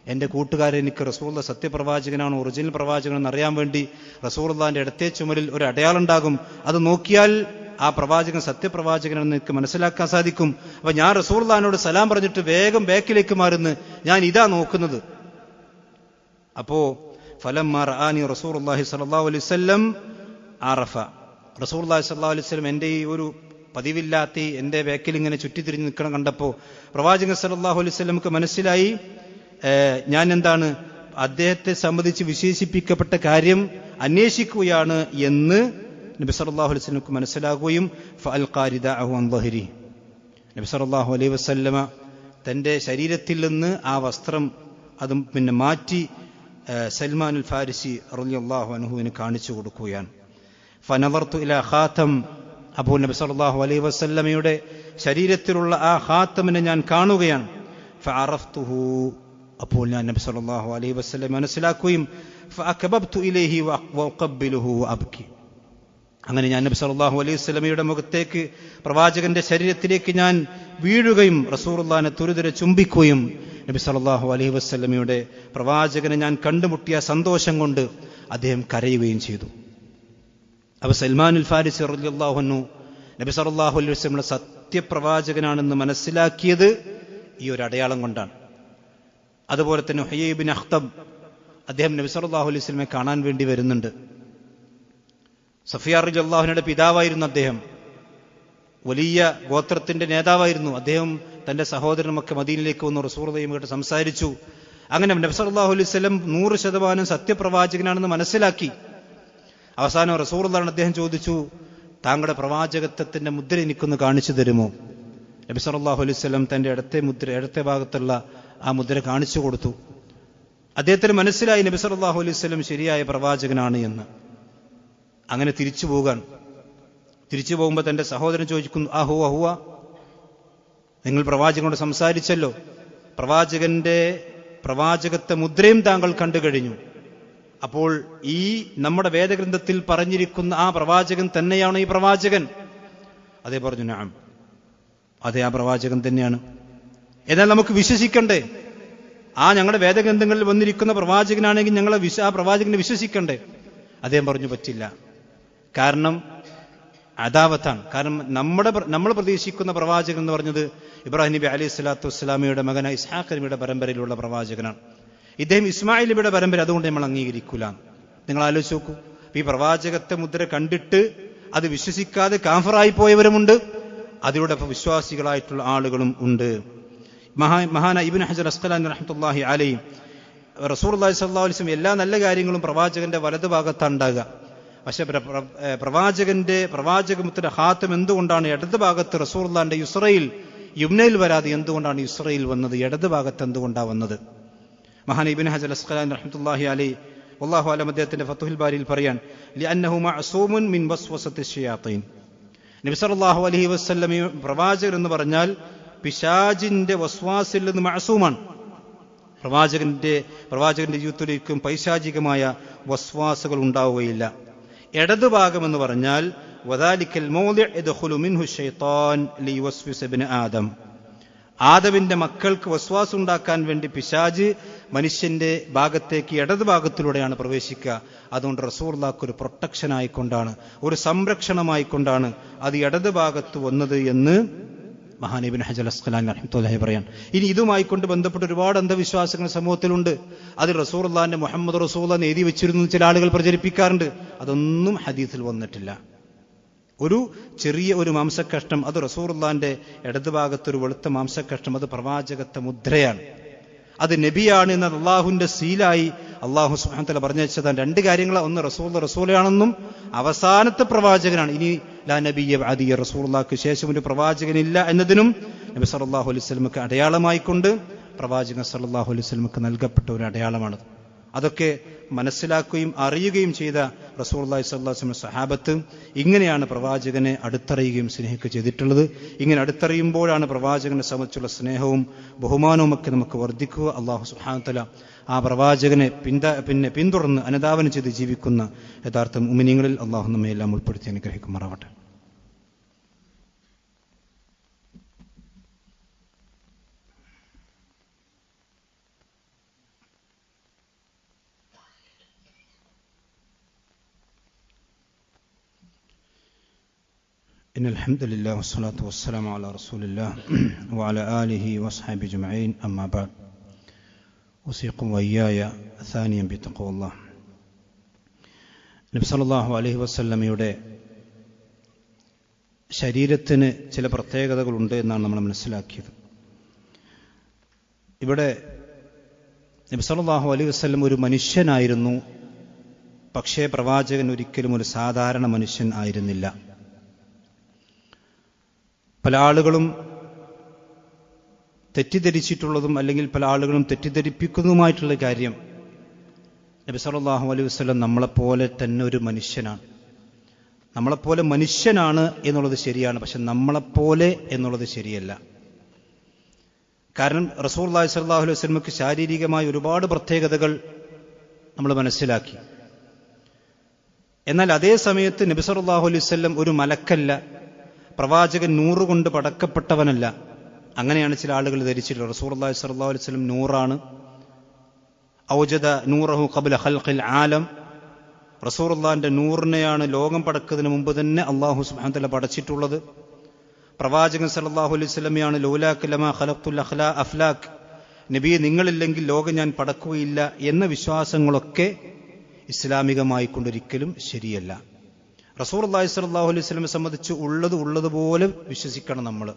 എന്റെ കൂട്ടുകാരൻ എനിക്ക് റസൂള്ള സത്യപ്രവാചകനാണ് ഒറിജിനൽ പ്രവാചകനെന്ന് അറിയാൻ വേണ്ടി റസൂറുല്ലാന്റെ ഇടത്തെ ചുമലിൽ ഒരു അടയാളം ഉണ്ടാകും അത് നോക്കിയാൽ ആ പ്രവാചകൻ സത്യപ്രവാചകനെന്ന് എനിക്ക് മനസ്സിലാക്കാൻ സാധിക്കും. അപ്പൊ ഞാൻ റസൂർലാനോട് സലാം പറഞ്ഞിട്ട് വേഗം ബാക്കിലേക്ക് മാറുന്നു. ഞാൻ ഇതാ നോക്കുന്നത്. അപ്പോ ഫലം റാനി റസൂർ അള്ളാഹി സല്ലാ അലൈഹി വസല്ലം ആറഫ റസൂർ അള്ളാഹി സല്ലാ അലൈഹി വസല്ലം എന്റെ ഈ ഒരു പതിവില്ലാത്ത എന്റെ ബാക്കിൽ ഇങ്ങനെ ചുറ്റിത്തിരിഞ്ഞ് നിൽക്കണം കണ്ടപ്പോൾ പ്രവാചകൻ സല്ലല്ലാഹു അലൈഹി വസല്ലമക്ക് മനസ്സിലായി ഞാൻ എന്താണ് അദ്ദേഹത്തെ സംബന്ധിച്ച് വിശേഷിപ്പിക്കപ്പെട്ട കാര്യം അന്വേഷിക്കുകയാണ് എന്ന് നബി സല്ലല്ലാഹു അലൈഹി വസല്ലമക്ക് മനസ്സിലാകുകയും അൻ ളഹരി നബി സല്ലല്ലാഹു അലൈഹി വസല്ലമ തന്റെ ശരീരത്തിൽ നിന്ന് ആ വസ്ത്രം അതും പിന്നെ മാറ്റി സൽമാൻ അൽ ഫാരിസി റളിയല്ലാഹു അനുഹുവിന് കാണിച്ചു കൊടുക്കുകയാണ്. ഫനവർത്തു ഇല ഖാത്തം അപ്പോൾ നബി സല്ലല്ലാഹു അലൈ വസല്ലമയുടെ ശരീരത്തിലുള്ള ആ ഹാത്തമിനെ ഞാൻ കാണുകയാണ്. അപ്പോൾ ഞാൻ നബി സല്ലല്ലാഹു അലൈ വസ്ലം മനസ്സിലാക്കുകയും വഅബ്കി അങ്ങനെ ഞാൻ നബി സല്ലല്ലാഹു അലൈഹി വസല്ലമയുടെ മുഖത്തേക്ക് പ്രവാചകന്റെ ശരീരത്തിലേക്ക് ഞാൻ വീഴുകയും റസൂറുല്ലാനെ തുരുതുരെ ചുംബിക്കുകയും നബി സല്ലല്ലാഹു അലൈഹി വസ്ലമയുടെ പ്രവാചകനെ ഞാൻ കണ്ടുമുട്ടിയ സന്തോഷം കൊണ്ട് അദ്ദേഹം കരയുകയും ചെയ്തു. അപ്പൊ സൽമാനുൽ ഫാരിസ് റളിയല്ലാഹു നബി സല്ലല്ലാഹു അലൈഹി വസ്ലമുള്ള സത്യപ്രവാചകനാണെന്ന് മനസ്സിലാക്കിയത് ഈ ഒരു അടയാളം കൊണ്ടാണ്. അതുപോലെ തന്നെ ഹുയൈബിൻ അഖ്തബ് അദ്ദേഹം നബി സല്ലല്ലാഹു അലൈഹി വസ്ലമെ കാണാൻ വേണ്ടി വരുന്നുണ്ട്. സഫിയാർ അള്ളാഹുനയുടെ പിതാവായിരുന്നു അദ്ദേഹം. വലിയ ഗോത്രത്തിന്റെ നേതാവായിരുന്നു. അദ്ദേഹം തന്റെ സഹോദരനുമൊക്കെ മദീനിലേക്ക് വന്ന് റസൂർദയും കേട്ട് സംസാരിച്ചു. അങ്ങനെ നബ്സല്ലാഹു അലൈഹി സ്വലം നൂറ് ശതമാനം സത്യപ്രവാചകനാണെന്ന് മനസ്സിലാക്കി. അവസാനം റസൂറുള്ളാണ് അദ്ദേഹം ചോദിച്ചു താങ്കളുടെ പ്രവാചകത്വത്തിന്റെ മുദ്ര എനിക്കൊന്ന് കാണിച്ചു തരുമോ? നബി സല്ലല്ലാഹു അലൈഹി വസല്ലം തന്റെ ഇടത്തെ മുദ്ര ഇടത്തെ ഭാഗത്തുള്ള ആ മുദ്ര കാണിച്ചു കൊടുത്തു. അദ്ദേഹത്തിന് മനസ്സിലായി നബി സല്ലല്ലാഹു അലൈഹി വസല്ലം ശരിയായ പ്രവാചകനാണ് എന്ന്. അങ്ങനെ തിരിച്ചു പോകാൻ. തിരിച്ചു പോകുമ്പോൾ തന്റെ സഹോദരൻ ചോദിക്കുന്നു ആ ഹുവ ഹുവ നിങ്ങൾ പ്രവാചകനോട് സംസാരിച്ചല്ലോ. പ്രവാചകന്റെ പ്രവാചകത്തെ മുദ്രയും താങ്കൾ കണ്ടു കഴിഞ്ഞു. അപ്പോൾ ഈ നമ്മുടെ വേദഗ്രന്ഥത്തിൽ പറഞ്ഞിരിക്കുന്ന ആ പ്രവാചകൻ തന്നെയാണ് ഈ പ്രവാചകൻ. അതേ പറഞ്ഞു ഞാൻ അതെ ആ പ്രവാചകൻ തന്നെയാണ്. എന്നാൽ നമുക്ക് വിശ്വസിക്കണ്ടേ? ആ ഞങ്ങളുടെ വേദഗ്രന്ഥങ്ങളിൽ വന്നിരിക്കുന്ന പ്രവാചകനാണെങ്കിൽ ഞങ്ങളെ വിശ്വ ആ പ്രവാചകനെ വിശ്വസിക്കണ്ടേ? അദ്ദേഹം പറഞ്ഞു പറ്റില്ല. കാരണം അദാവത്താണ്. കാരണം നമ്മുടെ നമ്മൾ പ്രതീക്ഷിക്കുന്ന പ്രവാചകൻ എന്ന് പറഞ്ഞത് ഇബ്രാഹിം നബി അലൈഹി സ്വലാത്തു വസ്സലാമിയുടെ മകന ഇസ്ഹാഖ് നബിയുടെ പരമ്പരയിലുള്ള പ്രവാചകനാണ്. ഇദ്ദേഹം ഇസ്മായിൽ നബിയുടെ പരമ്പര അതുകൊണ്ട് നമ്മൾ അംഗീകരിക്കൂല. നിങ്ങൾ ആലോചിച്ച് നോക്കൂ. ഈ പ്രവാചകത്തെ മുദ്ര കണ്ടിട്ട് അത് വിശ്വസിക്കാതെ കാഫറായി പോയവരുമുണ്ട്. അതിലൂടെ വിശ്വാസികളായിട്ടുള്ള ആളുകളും ഉണ്ട്. മഹാ മഹാന ഇബിൻ ഹജർ അസ്കലാൻ റഹ്മത്തുല്ലാഹി അലയും റസൂർ അള്ളാഹി സ്വല്ലാ വസ്ലം എല്ലാ നല്ല കാര്യങ്ങളും പ്രവാചകന്റെ വലതു ഭാഗത്താണ് ഉണ്ടാകുക പക്ഷെ പ്രവാചകന്റെ പ്രവാചക ഏ, പ്രവാചകന്റെ പ്രവാചകത്തിന്റെ ഹാത്തം എന്തുകൊണ്ടാണ് ഇടത് ഭാഗത്ത് റസൂർലാന്റെ യുസ്രയിൽ യുംനയിൽ വരാതെ എന്തുകൊണ്ടാണ് യുസ്രയിൽ വന്നത്? ഇടത് ഭാഗത്ത് എന്തുകൊണ്ടാണ് വന്നത്? മഹാൻ ഇബിൻ ഹജൽ അസ്കലാൻ റഹ്മത്തുല്ലാഹി അലി. അള്ളാഹു അലം അദ്ദേഹത്തിന്റെ ഫത്തുഹിൽ ബാരിയിൽ പറയാൻ മിൻ വസ്വസത്തി ഷയാത്തീൻ. നബി സല്ലല്ലാഹു അലൈഹി വസല്ലം പ്രവാചകൻ എന്ന് പറഞ്ഞാൽ പിശാജിന്റെ വസ്വാസിൽ നിന്ന് മഅസൂമാണ്. പ്രവാചകന്റെ പ്രവാചകന്റെ ജീവിതത്തിലേക്കും പൈശാചികമായ വസ്വാസുകൾ ഉണ്ടാവുകയില്ല. ഇടതു ഭാഗം എന്ന് പറഞ്ഞാൽ വദാലിക്കൽ ആദം. ആദവിന്റെ മക്കൾക്ക് വസ്വാസ് ഉണ്ടാക്കാൻ വേണ്ടി പിശാജ് മനുഷ്യന്റെ ഭാഗത്തേക്ക് ഇടത് ഭാഗത്തിലൂടെയാണ് പ്രവേശിക്കുക. അതുകൊണ്ട് റസൂർലാക്ക് ഒരു പ്രൊട്ടക്ഷൻ ആയിക്കൊണ്ടാണ് ഒരു സംരക്ഷണമായിക്കൊണ്ടാണ് അത് ഇടത് ഭാഗത്ത് വന്നത് എന്ന് മഹാനബിൻ ഹജൽ അസ്ഖലാൻ റഹ്മത്തുല്ലാഹി പറയാൻ. ഇനി ഇതുമായി കൊണ്ട് ബന്ധപ്പെട്ട് ഒരുപാട് അന്ധവിശ്വാസങ്ങൾ സമൂഹത്തിലുണ്ട്. അത് റസൂർലാന്റെ മുഹമ്മദ് റസൂൽ എഴുതി വെച്ചിരുന്നു ചില ആളുകൾ പ്രചരിപ്പിക്കാറുണ്ട്. അതൊന്നും ഹദീസിൽ വന്നിട്ടില്ല. ഒരു ചെറിയ ഒരു മാംസക്കഷ്ണം അത് റസൂർലാന്റെ ഇടതുഭാഗത്തൊരു വെളുത്ത മാംസക്കഷ്ണം അത് പ്രവാചകത്തെ മുദ്രയാണ്. അത് നബിയാണ് എന്ന അള്ളാഹുവിന്റെ സീലായി അള്ളാഹു സുഹാന്തല പറഞ്ഞു രണ്ട് കാര്യങ്ങൾ ഒന്ന് റസൂൽ റസൂലാണെന്നും അവസാനത്തെ പ്രവാചകനാണ്. ഇനി ലാ നബിയ അദി റസൂള്ളാക്ക് ശേഷം ഒരു പ്രവാചകനില്ല എന്നതിനും നബി സല്ലല്ലാഹു അലൈഹി വസല്ലമക്ക് അടയാളമായിക്കൊണ്ട് പ്രവാചകൻ സല്ലല്ലാഹു അലൈഹി വസല്ലമക്ക് നൽകപ്പെട്ട ഒരു അടയാളമാണ് അതൊക്കെ മനസ്സിലാക്കുകയും അറിയുകയും ചെയ്ത റസൂർല്ലാഹി സ്വല്ലാസ്ലം സഹാബത്ത് ഇങ്ങനെയാണ് പ്രവാചകനെ അടുത്തറിയുകയും സ്നേഹിക്കുക ചെയ്തിട്ടുള്ളത്. ഇങ്ങനെ അടുത്തറിയുമ്പോഴാണ് പ്രവാചകനെ സംബന്ധിച്ചുള്ള സ്നേഹവും ബഹുമാനവും ഒക്കെ നമുക്ക് വർദ്ധിക്കുക. അള്ളാഹു സുഹാത്തല ആ പ്രവാചകനെ പിന്ത പിന്നെ പിന്തുടർന്ന് അനുധാവനം ചെയ്ത് ജീവിക്കുന്ന യഥാർത്ഥം ഉമിനിങ്ങളിൽ അള്ളാഹു നമ്മയെല്ലാം ഉൾപ്പെടുത്തി അനുഗ്രഹിക്കുമാറാവട്ടെ. إن الحمد لله والصلاة والسلام على رسول الله وعلى آله وأصحابه أجمعين أما بعد أوصيكم وإياي ثانيا بتقوى الله നബി സല്ലല്ലാഹു അലൈഹി വസല്ലമയുടെ ശരീരത്തിന് ചില പ്രത്യേകതകളുണ്ട് എന്നാണ് നമ്മൾ മനസ്സിലാക്കിയത് ഇവിടെ നബി സല്ലല്ലാഹു അലൈഹി വസല്ലം ഒരു മനുഷ്യനായിരുന്നു പക്ഷേ പ്രവാചകൻ ഒരിക്കലും ഒരു സാധാരണ മനുഷ്യൻ ആയിരുന്നില്ല പല ആളുകളും തെറ്റിദ്ധരിച്ചിട്ടുള്ളതും അല്ലെങ്കിൽ പല ആളുകളും തെറ്റിദ്ധരിപ്പിക്കുന്നതുമായിട്ടുള്ള കാര്യം നബി സല്ലല്ലാഹു അലൈഹി വസ്ലം നമ്മളെപ്പോലെ തന്നെ ഒരു മനുഷ്യനാണ്. നമ്മളെപ്പോലെ മനുഷ്യനാണ് എന്നുള്ളത് ശരിയാണ് പക്ഷെ നമ്മളെപ്പോലെ എന്നുള്ളത് ശരിയല്ല. കാരണം റസൂർ അള്ളാഹി സല്ലാഹു അലൈഹി വസ്ലമക്ക് ശാരീരികമായ ഒരുപാട് പ്രത്യേകതകൾ നമ്മൾ മനസ്സിലാക്കി. എന്നാൽ അതേ സമയത്ത് നബിസറുല്ലാഹു അലൈഹി വല്ലം ഒരു മലക്കല്ല പ്രവാചകൻ നൂറുകൊണ്ട് പടക്കപ്പെട്ടവനല്ല. അങ്ങനെയാണ് ചില ആളുകൾ ധരിച്ചിട്ടുള്ളത്. റസൂർ അള്ളാഹി അലൈഹി വല്ലം നൂറാണ്. ഔജദ നൂറഹു കബുൽ ഹൽഖിൽ ആലം. റസൂറുല്ലാന്റെ നൂറിനെയാണ് ലോകം പടക്കുന്നതിന് മുമ്പ് തന്നെ അള്ളാഹു സുബാന്തല പടച്ചിട്ടുള്ളത്. പ്രവാചകൻ സല്ലാഹു അലൈഹി സ്വലമിയാണ് ലോലാഖ് ലമ ഖലഖ്തുൽ അഖ്ലാ അഫ്ലാഖ് നബിയെ നിങ്ങളില്ലെങ്കിൽ ലോകം ഞാൻ പടക്കുകയില്ല എന്ന വിശ്വാസങ്ങളൊക്കെ ഇസ്ലാമികമായിക്കൊണ്ടൊരിക്കലും ശരിയല്ല. റസൂർ അള്ളാഹി സ്വല്ലാഹു അലൈഹി സ്വലമെ സംബന്ധിച്ച് ഉള്ളത് ഉള്ളതുപോലെ വിശ്വസിക്കണം നമ്മൾ.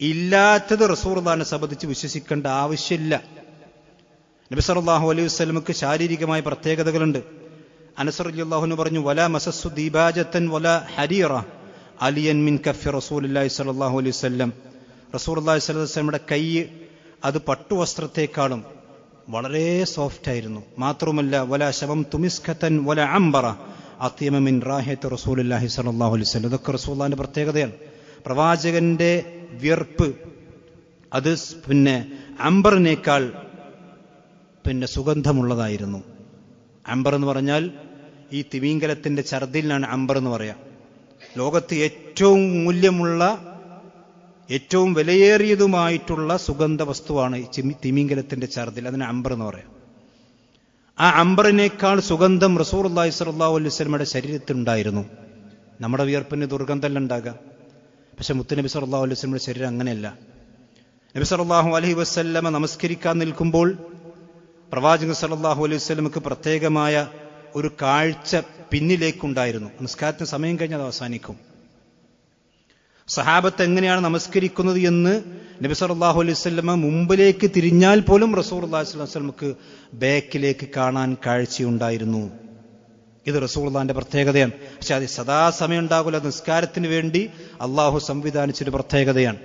ഇല്ലാത്തത് റസൂർ അള്ളഹാനെ സംബന്ധിച്ച് വിശ്വസിക്കേണ്ട ആവശ്യമില്ല. നബി സല്ലാഹു അലൈഹി വസ്ലമക്ക് ശാരീരികമായ പ്രത്യേകതകളുണ്ട്. അനസറുല്ലാഹുന് പറഞ്ഞു വല മസസ്സു ദീപാജത്തൻ വല ഹരീറ അലിയൻ മിൻ കഫി അല്ലാഹി സലാഹു അലൈഹി വല്ലം റസൂൽ അള്ളാഹി സ്വലമയുടെ കൈ അത് പട്ടുവസ്ത്രത്തെക്കാളും വളരെ സോഫ്റ്റ് ആയിരുന്നു മാത്രമല്ല വല ശവം തുമിസ്ഖത്തൻ വല അംബറ. അത്യമിൻ റാഹേത്ത് റസൂലുല്ലാഹി സലാഹു വല്ലം ഇതൊക്കെ റസൂല്ലാന്റെ പ്രത്യേകതയാണ്. പ്രവാചകന്റെ വിയർപ്പ് അത് പിന്നെ അംബറിനേക്കാൾ പിന്നെ സുഗന്ധമുള്ളതായിരുന്നു. അംബർ എന്ന് പറഞ്ഞാൽ ഈ തിമീങ്കലത്തിന്റെ ഛർദിലാണ് അംബർ എന്ന് പറയാം. ലോകത്ത് ഏറ്റവും മൂല്യമുള്ള ഏറ്റവും വിലയേറിയതുമായിട്ടുള്ള സുഗന്ധ വസ്തുവാണ് ഈ തിമീങ്കലത്തിന്റെ ചർദിൽ. അതിന് അംബർ എന്ന് പറയാം. ആ അംബറിനേക്കാൾ സുഗന്ധം റസൂർ അള്ളാഹി സ്വല്ലാ അലൈഹി സ്വലമയുടെ ശരീരത്തിലുണ്ടായിരുന്നു. നമ്മുടെ വിയർപ്പിന് ദുർഗന്ധമല്ല ഉണ്ടാകാം. പക്ഷെ മുത്തുനബി സല്ലാ അലൈഹി സ്വലമിയുടെ ശരീരം അങ്ങനെയല്ല. നബി സല്ലാഹു അലൈഹി വസ്ല്ലമ നമസ്കരിക്കാൻ നിൽക്കുമ്പോൾ പ്രവാചകൻ സല്ലാഹു അലൈഹി വസ്ലമക്ക് പ്രത്യേകമായ ഒരു കാഴ്ച പിന്നിലേക്കുണ്ടായിരുന്നു. നിസ്കാരത്തിന് സമയം കഴിഞ്ഞാൽ അവസാനിക്കും. സഹാബത്ത് എങ്ങനെയാണ് നമസ്കരിക്കുന്നത് എന്ന് നബി സല്ലാഹു അലൈഹി സ്വലമ മുമ്പിലേക്ക് തിരിഞ്ഞാൽ പോലും റസൂർ അള്ളാഹി വസ്ലമക്ക് ബാക്കിലേക്ക് കാണാൻ കാഴ്ചയുണ്ടായിരുന്നു. ഇത് റസൂർദാന്റെ പ്രത്യേകതയാണ്. പക്ഷെ അത് സദാസമയം ഉണ്ടാകില്ല നിസ്കാരത്തിന് വേണ്ടി അള്ളാഹു സംവിധാനിച്ചൊരു പ്രത്യേകതയാണ്.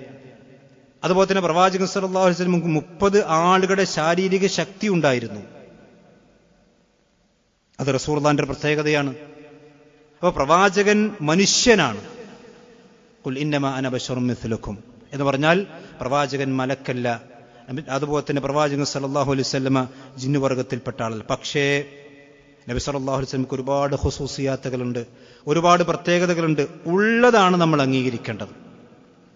അതുപോലെ തന്നെ പ്രവാചകൻ സല്ലല്ലാഹു അലൈഹി സ്വലമുക്ക് മുപ്പത് ആളുകളുടെ ശാരീരിക ശക്തി ഉണ്ടായിരുന്നു. അത് റസൂർദാന്റെ പ്രത്യേകതയാണ്. അപ്പൊ പ്രവാചകൻ മനുഷ്യനാണ്. കുൽ ഇന്നമ അനബശറും മിഥുലക്കും എന്ന് പറഞ്ഞാൽ പ്രവാചകൻ മലക്കല്ല. അതുപോലെ തന്നെ പ്രവാചകൻ സല്ലല്ലാഹു അലൈഹി ജിന്നുവർഗത്തിൽപ്പെട്ട ആളല്ല. പക്ഷേ നബി സല്ലല്ലാഹു അലൈഹി ഒരുപാട് ഹുസൂസിയാത്തകളുണ്ട് ഒരുപാട് പ്രത്യേകതകളുണ്ട്. ഉള്ളതാണ് നമ്മൾ അംഗീകരിക്കേണ്ടത്.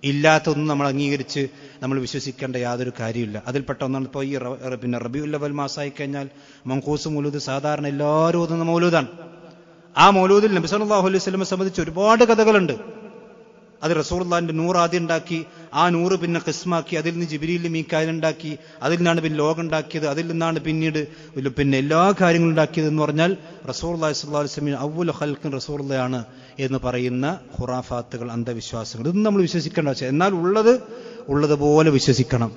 ഇല്ലാത്തൊന്നും നമ്മൾ അംഗീകരിച്ച് നമ്മൾ വിശ്വസിക്കേണ്ട യാതൊരു കാര്യമില്ല അതിൽപ്പെട്ട ഒന്നാണ് ഇപ്പോൾ ഈ പിന്നെ റബിയുല്ലവൽ ലവൽ മാസമായി കഴിഞ്ഞാൽ മങ്കൂസ് മൗലൂദ് സാധാരണ എല്ലാവരും ഓതുന്ന മൗലൂദാണ്. ആ മൗലൂദിൽ നബി സല്ലല്ലാഹു അലൈഹി സ്വലമെ സംബന്ധിച്ച് ഒരുപാട് കഥകളുണ്ട്. അത് റസൂർലാന്റെ നൂറ് ആദ്യം ഉണ്ടാക്കി ആ നൂറ് പിന്നെ കിസ്മാക്കി അതിൽ നിന്ന് ജിബിരിയിൽ മീക്കായൽ ഉണ്ടാക്കി അതിൽ നിന്നാണ് പിന്നെ ലോകം ഉണ്ടാക്കിയത് അതിൽ നിന്നാണ് പിന്നീട് പിന്നെ എല്ലാ കാര്യങ്ങളും ഉണ്ടാക്കിയത് എന്ന് പറഞ്ഞാൽ റസൂർ അള്ളാഹി സ്വല്ലാ വസ്ലമിൻ അവുൽ ഹൽക്കൻ റസൂർലയാണ് എന്ന് പറയുന്ന ഖുറാഫാത്തുകൾ അന്ധവിശ്വാസങ്ങൾ. ഇതൊന്നും നമ്മൾ വിശ്വസിക്കേണ്ട ആവശ്യം എന്നാൽ ഉള്ളത് ഉള്ളതുപോലെ വിശ്വസിക്കണം.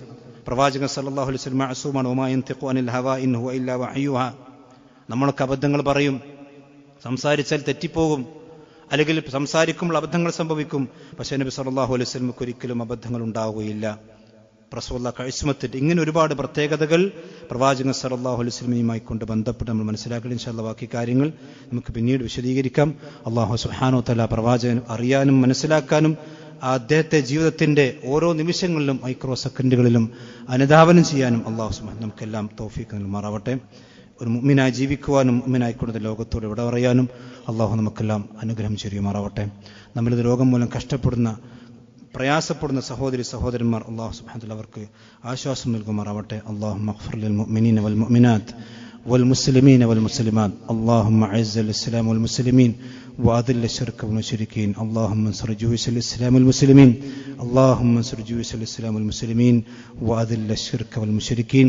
പ്രവാചകൻ സല്ലല്ലാഹു അലൈഹി ഒമായൻ തിഖു അനിൽ നമ്മളൊക്കെ അബദ്ധങ്ങൾ പറയും. സംസാരിച്ചാൽ തെറ്റിപ്പോകും. അല്ലെങ്കിൽ സംസാരിക്കുമ്പോൾ അബദ്ധങ്ങൾ സംഭവിക്കും. പക്ഷേ നബി സല്ലല്ലാഹു അലൈഹി വസല്ലമക്ക് ഒരിക്കലും അബദ്ധങ്ങൾ ഉണ്ടാവുകയില്ല. പ്രസവല്ല കഴിസ്മത്തിന്റെ ഇങ്ങനെ ഒരുപാട് പ്രത്യേകതകൾ പ്രവാചകൻ സല്ലല്ലാഹു അലൈഹി വസല്ലമയുമായി കൊണ്ട് ബന്ധപ്പെട്ട് നമ്മൾ മനസ്സിലാക്കണം ഇൻഷാല്ല ബാക്കി കാര്യങ്ങൾ നമുക്ക് പിന്നീട് വിശദീകരിക്കാം. അള്ളാഹു സുഹാനോ തല പ്രവാചകൻ അറിയാനും മനസ്സിലാക്കാനും അദ്ദേഹത്തെ ജീവിതത്തിന്റെ ഓരോ നിമിഷങ്ങളിലും മൈക്രോ സെക്കൻഡുകളിലും അനുധാവനം ചെയ്യാനും അള്ളാഹു സുഹാൻ നമുക്കെല്ലാം തൗഫീഖ് മാറാവട്ടെ ഒരു മുമ്മിനായി ജീവിക്കുവാനും മുമ്മിനായിക്കൊണ്ട് ലോകത്തോട് ഇവിടെ പറയാനും അള്ളാഹു നമുക്കെല്ലാം അനുഗ്രഹം ചെയ്യുമാറാവട്ടെ നമ്മളിത് രോഗം മൂലം കഷ്ടപ്പെടുന്ന പ്രയാസപ്പെടുന്ന സഹോദരി സഹോദരന്മാർ അള്ളാഹു സുബാന അവർക്ക് ആശ്വാസം നൽകുമാറാവട്ടെ അള്ളാഹു മഖ്ഫുൽ മുഅ്മിനീന വൽ മുഅ്മിനാത്ത് والمسلمين والمسلمات اللهم اعز الاسلام والمسلمين واذل الشرك والمشركين اللهم انصر جيوش الاسلام والمسلمين اللهم انصر جيوش الاسلام والمسلمين واذل الشرك والمشركين